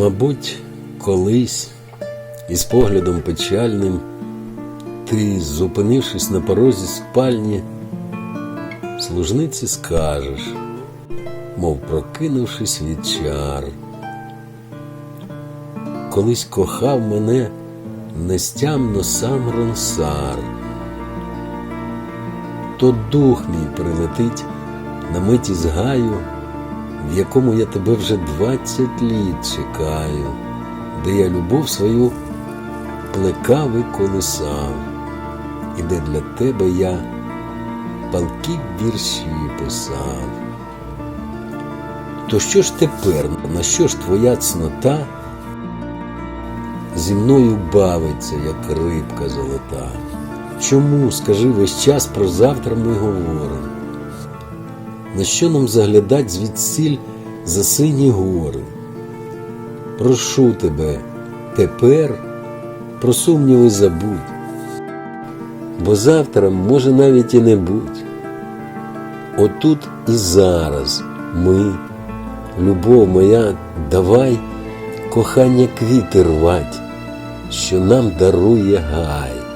Мабуть, колись із поглядом печальним ти, зупинившись на порозі спальні, служниці скажеш, мов прокинувшись від чар. Колись кохав мене нестямно сам ронсар, то дух мій прилетить на миті з гаю, в якому я тебе вже двадцять літ чекаю, де я любов свою плекав і колисав, і де для тебе я палкі вірші писав. То що ж тепер, на що ж твоя цнота зі мною бавиться, як рибка золота? Чому, скажи, весь час про завтра ми говоримо? На що нам заглядать звідсіль за сині гори? Прошу тебе, тепер про сумніви забудь, бо завтра може навіть і не будь. Отут і зараз ми, любов моя, давай кохання квіти рвать, що нам дарує гай.